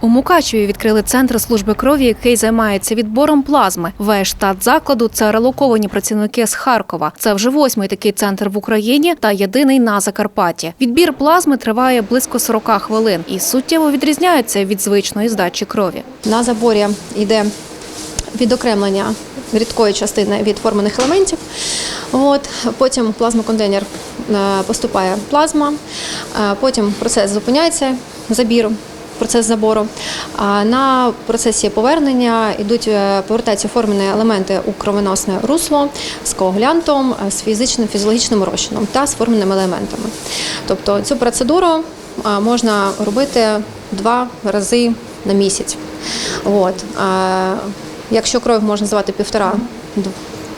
У Мукачеві відкрили центр служби крові, який займається відбором плазми. Весь штат закладу це релоковані працівники з Харкова. Це вже восьмий такий центр в Україні та єдиний на Закарпатті. Відбір плазми триває близько 40 хвилин і суттєво відрізняється від звичної здачі крові. На заборі йде відокремлення рідкої частини від формених елементів. От, потім плазмоконтейнер е, поступає плазма, е, потім процес зупиняється, забір, процес забору. А на процесі повернення йдуть, е, повертаються формені елементи у кровоносне русло з коагулянтом, е, з фізичним фізіологічним розчином та з форменими елементами. Тобто цю процедуру е, можна робити два рази на місяць. От. Якщо кров можна здавати півтора,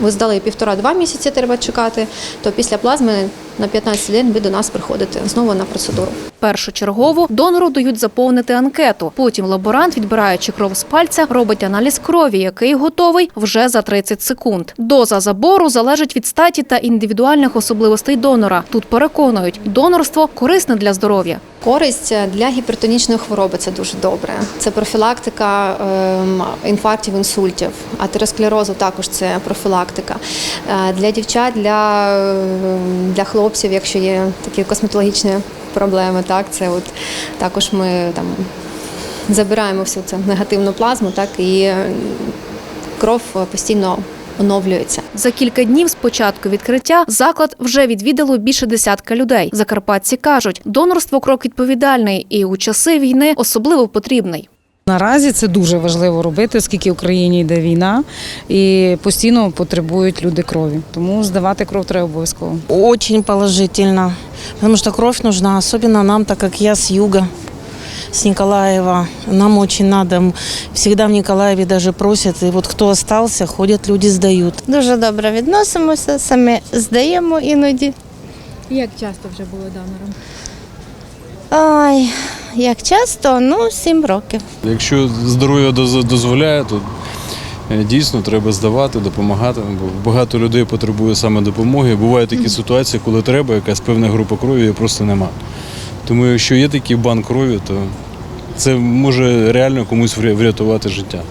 ви здали півтора-два місяці, треба чекати, то після плазми на 15 день ви до нас приходите знову на процедуру. Першочергово донору дають заповнити анкету. Потім лаборант, відбираючи кров з пальця, робить аналіз крові, який готовий вже за 30 секунд. Доза забору залежить від статі та індивідуальних особливостей донора. Тут переконують, донорство корисне для здоров'я. Користь для гіпертонічної хвороби це дуже добре. Це профілактика ем, інфарктів, інсультів, атеросклерозу також це профілактика. Е, Для дівчат, для, ем, для хлопців, якщо є такі косметологічні проблеми, так це от також ми там забираємо всю цю негативну плазму, так і е, кров постійно оновлюється. За кілька днів з початку відкриття заклад вже відвідало більше десятка людей. Закарпатці кажуть, донорство крок відповідальний і у часи війни особливо потрібний. Наразі це дуже важливо робити, оскільки в Україні йде війна і постійно потребують люди крові. Тому здавати кров треба обов'язково. Очень положительно, потому что кровь нужна, особенно нам, так как я с юга, с Николаева. Нам очень надо. Всегда в Николаеве даже просят, и вот кто остался, ходят, люди сдают. Дуже добре відносимося, самі здаємо іноді. Як часто вже були донором? Ай, як часто? Ну, сім років. Якщо здоров'я дозволяє, то е, дійсно треба здавати, допомагати. Бо багато людей потребує саме допомоги. Бувають такі ситуації, коли треба, якась певна група крові і просто нема. Тому якщо є такий банк крові, то це може реально комусь вря- врятувати життя.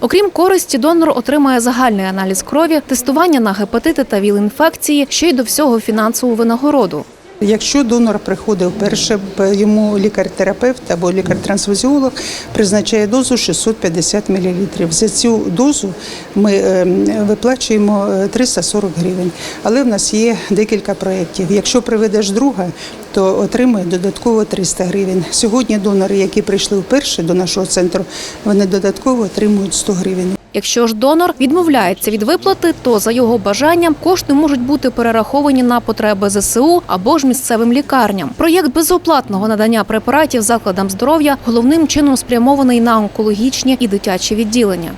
Окрім користі, донор отримає загальний аналіз крові, тестування на гепатити та ВІЛ-інфекції, ще й до всього фінансову винагороду. Якщо донор приходив вперше, б йому лікар-терапевт або лікар-трансфузіолог призначає дозу 650 мл. За цю дозу ми е, виплачуємо е, 340 гривень. Але в нас є декілька проєктів. Якщо приведеш друга, то отримує додатково 300 гривень. Сьогодні донори, які прийшли вперше до нашого центру, вони додатково отримують 100 гривень. Якщо ж донор відмовляється від виплати, то за його бажанням кошти можуть бути перераховані на потреби ЗСУ або ж місцевим лікарням. Проєкт безоплатного надання препаратів закладам здоров'я головним чином спрямований на онкологічні і дитячі відділення.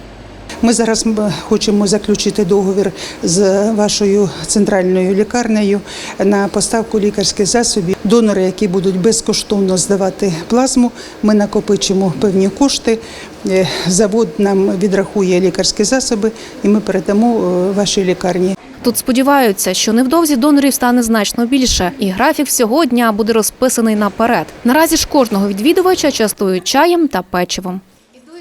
Ми зараз хочемо заключити договір з вашою центральною лікарнею на поставку лікарських засобів. Донори, які будуть безкоштовно здавати плазму, ми накопичимо певні кошти. Е, Завод нам відрахує лікарські засоби, і ми передамо е, вашій лікарні. Тут сподіваються, що невдовзі донорів стане значно більше, і графік всього дня буде розписаний наперед. Наразі ж кожного відвідувача частують чаєм та печивом.